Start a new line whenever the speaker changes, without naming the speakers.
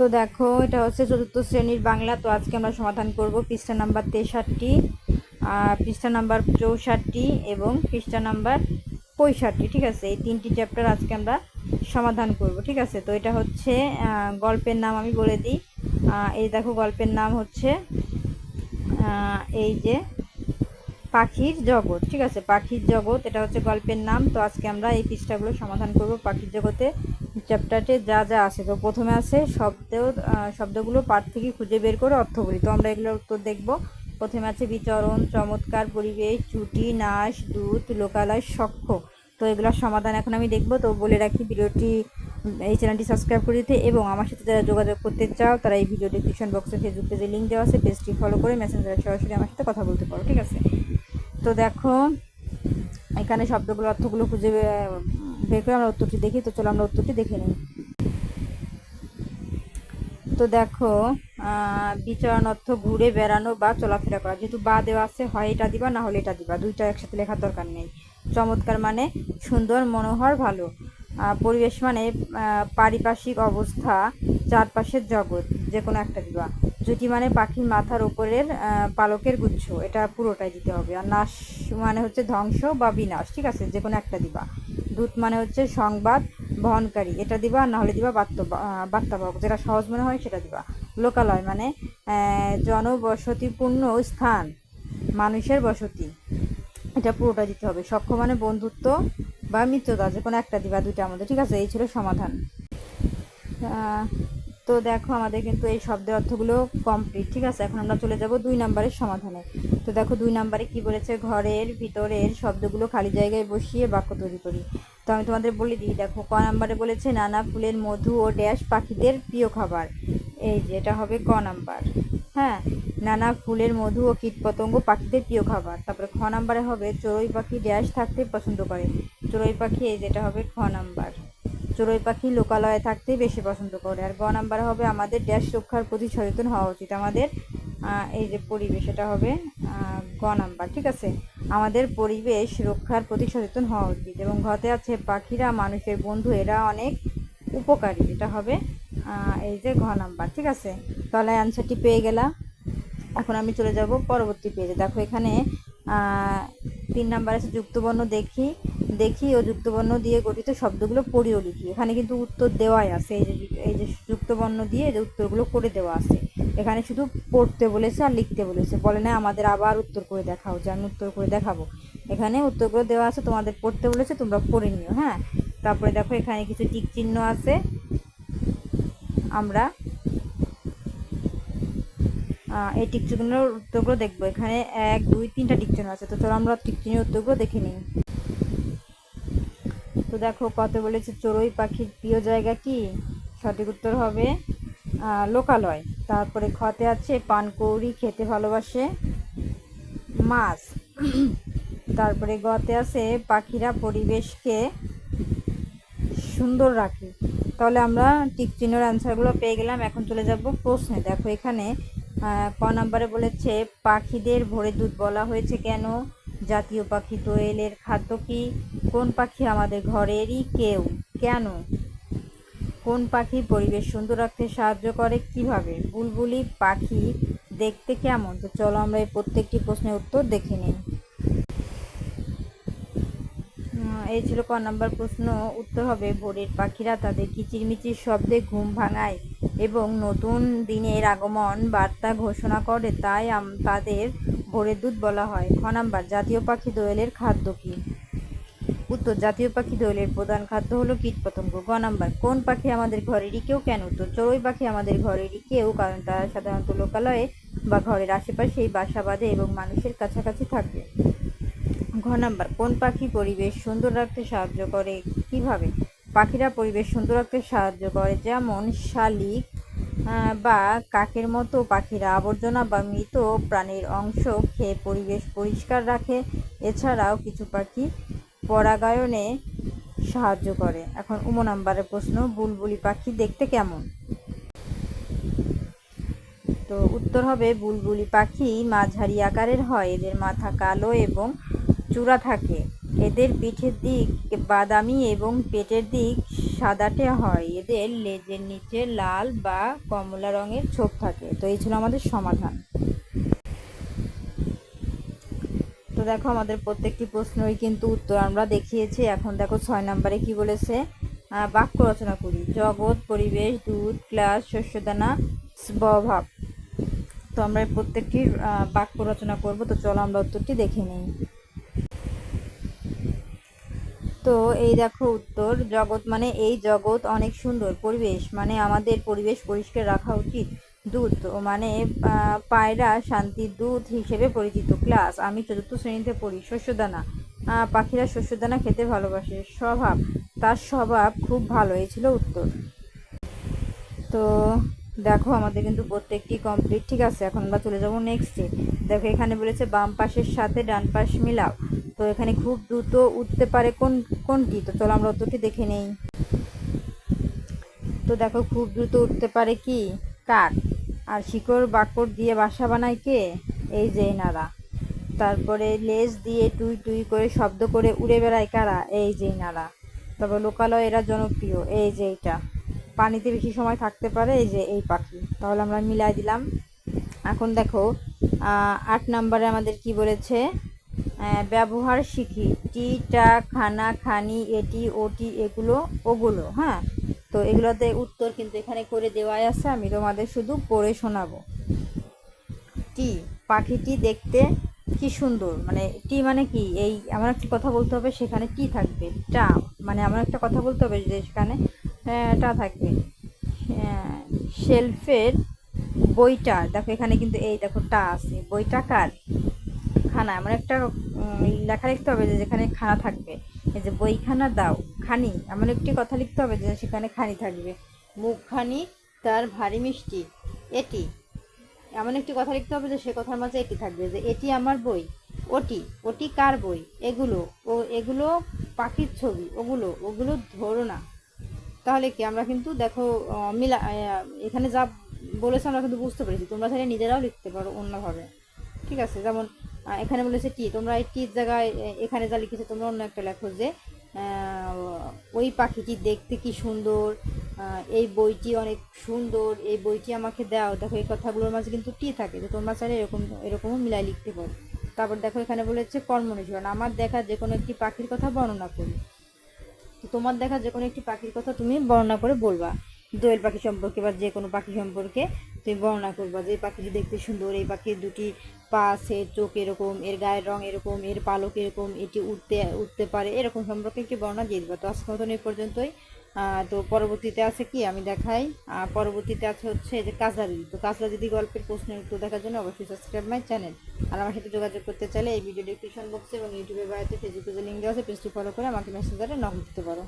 তো দেখো, এটা হচ্ছে চতুর্থ শ্রেণির বাংলা, তো আজকে আমরা সমাধান করব পৃষ্ঠা নাম্বার তেষট্টি পৃষ্ঠা নাম্বার চৌষট্টি এবং পৃষ্ঠা নাম্বার পঁয়ষট্টি, ঠিক আছে? এই তিনটি চ্যাপ্টার আজকে আমরা সমাধান করব, ঠিক আছে? তো এটা হচ্ছে গল্পের নাম আমি বলে দিই। এই দেখো, গল্পের নাম হচ্ছে এই যে পাখির জগৎ, ঠিক আছে? পাখির জগৎ, এটা হচ্ছে গল্পের নাম। তো আজকে আমরা এই পৃষ্ঠাগুলো সমাধান করব পাখির জগতে। চ্যাপ্টারটে যা যা আছে, তো প্রথমে আছে শব্দ শব্দগুলো পাঠ থেকে খুঁজে বের করে অর্থ অর্থগুলি। তো আমরা এগুলোর উত্তর দেখব। প্রথমে আছে বিচরণ, চমৎকার পরিবেশ, চুটি, নাশ, দূত, লোকালয়, সক্ষ। তো এগুলোর সমাধান এখন আমি দেখব। তো বলে রাখি, ভিডিওটি এই চ্যানেলটি সাবস্ক্রাইব করে দিতে এবং আমার সাথে যারা যোগাযোগ করতে চাও, তারা এই ভিডিও ডিসক্রিপশন বক্সে ফেসবুক পেজে লিঙ্ক দেওয়া আছে। পেজটি ফলো করে মেসেঞ্জারে সরাসরি আমার সাথে কথা বলতে পারো, ঠিক আছে? তো দেখো, এখানে শব্দগুলো, অর্থগুলো খুঁজে বের করে আমরা উত্তরটি দেখি। তো চলো আমরা উত্তরটি দেখে নিই। তো দেখো বিচরণ অর্থ ঘুরে বেড়ানো বা চলাফেরা করা। যেহেতু বা দেওয়া আছে, হয় এটা দিবা, না হলে এটা দিবা। দুইটা একসাথে লেখার দরকার নেই। চমৎকার মানে সুন্দর, মনোহর, ভালো। পরিবেশ মানে পারিপার্শ্বিক অবস্থা, চারপাশের জগৎ যে কোনো একটা দিবা। জুটি মানে পাখির মাথার ওপরের পালকের গুচ্ছ, এটা পুরোটাই দিতে হবে। আর নাশ মানে হচ্ছে ধ্বংস বা বিনাশ, ঠিক আছে? যে কোনো একটা দিবা। দূত মানে হচ্ছে সংবাদ, বহনকারী, এটা দিবা আর না হলে দিবা বার্তাবাহক, যেটা সহজ মনে হয় সেটা দিবা। লোকালয় মানে জনবসতিপূর্ণ স্থান, মানুষের বসতি, এটা পুরোটা দিতে হবে। সক্ষ মানে বন্ধুত্ব বা মিত্রতা যে কোনো একটা দিবা, দুইটা আমাদের, ঠিক আছে? এই ছিল সমাধান। তো দেখো আমাদের কিন্তু এই শব্দের অর্থগুলো কমপ্লিট ঠিক আছে? এখন আমরা চলে যাব দুই নাম্বারের সমাধানে। তো দেখো দুই নাম্বারে কি বলেছে? ঘরের ভিতরের শব্দগুলো খালি জায়গায় বসিয়ে বাক্য তৈরি করি। তো আমি তোমাদের বলে দিই, দেখো ক নাম্বারে বলেছে, নানা ফুলের মধু ও ড্যাশ পাখিদের প্রিয় খাবার। এই যে এটা হবে ক নাম্বার। হ্যাঁ? নানা ফুলের মধু ও কীটপতঙ্গ পাখিদের প্রিয় খাবার। তারপরে খ নাম্বারে হবে, চড়ুই পাখি ড্যাশ থাকতে পছন্দ করে। চড়ুই পাখি, এই যেটা হবে খ নাম্বার। চড়ুই পাখি লোকালয়ে থাকতেই বেশি পছন্দ করে। আর গ নাম্বার হবে আমাদের ড্যাশ রক্ষার প্রতি সচেতন হওয়া উচিত। আমাদের এই যে পরিবেশ, এটা হবে গ নাম্বার, ঠিক আছে? আমাদের পরিবেশ রক্ষার প্রতি সচেতন হওয়া উচিত। এবং ঘতে আছে পাখিরা, মানুষের বন্ধু, এরা অনেক উপকারী। এটা হবে এই যে ঘ নাম্বার, ঠিক আছে? তাহলে অ্যান্সারটি পেয়ে গেলাম। এখন আমি চলে যাব পরবর্তী পেজে দেখো এখানে তিন নাম্বার আছে যুক্তবর্ণ দেখি। দেখি ও যুক্তবর্ণ দিয়ে গঠিত শব্দগুলো পড়িও লিখি। এখানে কিন্তু উত্তর দেওয়াই আছে। এই যে এই যে যুক্তবর্ণ দিয়ে যে উত্তরগুলো করে দেওয়া আছে। এখানে শুধু পড়তে বলেছে আর লিখতে বলেছে। বলে না, আমাদের আবার উত্তর করে দেখাও। যে আমি উত্তর করে দেখাবো। এখানে উত্তরগুলো দেওয়া আছে, তোমাদের পড়তে বলেছে, তোমরা পড়ে নিও হ্যাঁ? তারপরে দেখো, এখানে কিছু টিক চিহ্ন আছে। আমরা এই টিক চিহ্নের উত্তরগুলো দেখব। এখানে এক, দুই, তিনটা টিক চিহ্ন আছে। তো চলো আমরা টিক চিহ্নের উত্তরগুলো দেখে নিই। তো দেখো কত বলেছে, চড়ুই পাখির প্রিয় জায়গা কি? সঠিক উত্তর হবে লোকালয়। তারপরে খতে আছে, পানকৌড়ি, খেতে ভালোবাসে, মাছ। তারপরে গতে আছে, পাখিরা পরিবেশকে সুন্দর রাখে। তাহলে আমরা টিক অ্যান্সারগুলো পেয়ে গেলাম, এখন চলে যাব প্রশ্নে। দেখো এখানে ক নাম্বারে বলেছে, পাখিদের ভোরে দুধ বলা হয়েছে কেন? জাতীয় পাখি দোয়েলের খাদ্য কি? কোন পাখি আমাদের ঘরেরই কেউ? কেন? কোন পাখি পরিবেশ সুন্দর রাখতে সাহায্য করে কীভাবে? বুলবুলি পাখি দেখতে কেমন? তো চলো আমরা এই প্রত্যেকটি প্রশ্নের উত্তর দেখে নিই। এই ছিল ক নম্বর প্রশ্ন। উত্তর হবে ভোরের পাখিরা তাদের কিচিরমিচির শব্দে ঘুম ভাঙায়। এবং নতুন দিনের আগমন বার্তা ঘোষণা করে, তাই তাদের ভোরের দুধ বলা হয়। খ নাম্বার, জাতীয় পাখি দোয়েলের খাদ্য কী? উত্তর, জাতীয় পাখি দোয়েলের প্রধান খাদ্য হলো কীটপতঙ্গ গ নাম্বার, কোন পাখি আমাদের ঘরেরই কেউ কেন? উত্তর, চড়ুই পাখি আমাদের ঘরেরই কেউ, কারণ তারা সাধারণত লোকালয়ে বা ঘরের আশেপাশেই বাসা বাঁধে এবং মানুষের কাছাকাছি থাকে। ঘ নাম্বার, কোন পাখি পরিবেশ সুন্দর রাখতে সাহায্য করে? কীভাবে? পাখিরা পরিবেশ সুন্দর রাখতে সাহায্য করে, যেমন শালিক বা কাকের মতো পাখিরা আবর্জনা বা মৃত প্রাণীর অংশ খেয়ে পরিবেশ পরিষ্কার রাখে, এছাড়াও কিছু পাখি পরাগায়নে সাহায্য করে। এখন উম নাম্বারের প্রশ্ন, বুলবুলি পাখি দেখতে কেমন? তো উত্তর হবে, বুলবুলি পাখি মাঝারি আকারের হয়, এদের মাথা কালো এবং চূড়া থাকে। এদের পিঠের দিক বাদামি এবং পেটের দিক সাদাটে হয়। এদের লেজের নিচে লাল বা কমলা রঙের ছোপ থাকে। তো এই ছিল আমাদের সমাধান। তো দেখো আমাদের প্রত্যেকটি প্রশ্নই কিন্তু উত্তর আমরা দেখিয়েছি। এখন দেখো ছয় নম্বরে কি বলেছে? বাক্য রচনা করি। জগৎ, পরিবেশ, দুধ ক্লাস শস্যদানা, স্বভাব। তো আমরা প্রত্যেকটির বাক্য রচনা করব। তো চলো আমরা উত্তরটি দেখে নিই। তো এই দেখো উত্তর, জগৎ মানে এই জগৎ অনেক সুন্দর পরিবেশ মানে আমাদের পরিবেশ পরিষ্কার রাখা উচিত। দুধ মানে পায়রা শান্তির দুধ হিসেবে পরিচিত। ক্লাস, আমি চতুর্থ শ্রেণীতে পড়ি, শস্যদানা। পাখিরা শস্যদানা খেতে ভালোবাসে, স্বভাব, তার স্বভাব খুব ভালো, এই ছিল উত্তর। তো দেখো আমাদের কিন্তু প্রত্যেকটি কমপ্লিট ঠিক আছে? এখন আমরা চলে যাব নেক্সটে দেখো এখানে বলেছে বাম পাশের সাথে ডান পাশ মিলাও। তো এখানে খুব দ্রুত উঠতে পারে কোন, কোনটি? তো চলো আমরা উত্তরটি দেখে নেই। তো দেখো, খুব দ্রুত উঠতে পারে কি? কাক আর শিকড় বাকড় দিয়ে বাসা বানায় কে? এই যে এনারা। তারপরে লেজ দিয়ে টুই টুই করে শব্দ করে উড়ে বেড়ায় কারা? এই যে এনারা। তবে লোকালয় এরা জনপ্রিয়। এই যে এইটা। পানিতে বেশি সময় থাকতে পারে এই যে এই পাখি। তাহলে আমরা মিলাই দিলাম। এখন দেখো আট নম্বরে আমাদের কি বলেছে? ব্যবহার শিখি। টি, টা, খানা, খানি, এটি, ওটি, এগুলো, ওগুলো হ্যাঁ? তো এগুলোতে উত্তর কিন্তু এখানে করে দেওয়াই আছে, আমি তোমাদের শুধু পড়ে শোনাবো। টি, পাখিটি দেখতে কি সুন্দর? মানে টি মানে কি? এই আমার একটা কথা বলতে হবে, সেখানে টি থাকবে। টা মানে আমার একটা কথা বলতে হবে যে সেখানে টা থাকবে। শেলফের বইটা, দেখো এখানে কিন্তু এই দেখো টা আছে। বইটা কার? খানা, এমন একটা লেখা লিখতে হবে যে যেখানে খানা থাকবে। এই যে বইখানা দাও, খানি, এমন একটি কথা লিখতে হবে যে সেখানে খানি থাকবে। মুখখানি তার ভারী মিষ্টি, এটি, এমন একটি কথা লিখতে হবে যে সে কথার মাঝে এটি থাকবে, যে এটি আমার বই, ওটি ওটি কার বই? এগুলো, ও, এগুলো পাখির ছবি, ওগুলো ওগুলো ধরো না। তাহলে কি, আমরা কিন্তু দেখো মিলা এখানে যা বলেছে আমরা কিন্তু বুঝতে পেরেছি, তোমরা তাহলে নিজেরাও লিখতে পারো অন্যভাবে। ঠিক আছে, যেমন এখানে বলেছে টি তোমরা এই টির জায়গায় এখানে যা লিখেছে, তোমরা অন্য একটা লেখো যে ওই পাখিটি দেখতে কি সুন্দর এই বইটি অনেক সুন্দর, এই বইটি আমাকে দাও। দেখো, এই কথাগুলোর মাঝে কিন্তু টি থাকে যে তোমরা চাইলে এরকম, এরকমও মিলাই লিখতে পারো। তারপর দেখো, এখানে বলেছে কর্মনির্ভর আমার দেখা যে কোনো একটি পাখির কথা বর্ণনা করি। তোমার দেখা যে কোনো একটি পাখির কথা তুমি বর্ণনা করে বলবা। দোয়েল পাখি সম্পর্কে বা যে কোনো পাখি সম্পর্কে তুমি বর্ণনা করবা যে পাখিটি দেখতে সুন্দর, এই পাখির দুটি পা আছে, চোখ এরকম, এর গায়ের রং এরকম, এর পালক এরকম, এটি উঠতে উঠতে পারে, এরকম সম্পর্কে একটি বর্ণনা দিয়ে দিবা। তো আজকের মতন এই পর্যন্তই। তো পরবর্তীতে আছে কি? আমি দেখাই। পরবর্তীতে আছে হচ্ছে যে কাজলা দিদি তো কাজলা দিদি গল্পের প্রশ্নের উত্তর দেখার জন্য অবশ্যই সাবস্ক্রাইব মাই চ্যানেল আর আমার সাথে যোগাযোগ করতে চাইলে এই ভিডিও ডিসক্রিপশন বক্সে এবং ইউটিউবে বাড়িতে ফেসবুকে যে লিঙ্ক দেওয়া আছে পেজটি ফলো করে আমাকে মেসেঞ্জারে নক দিতে পারো।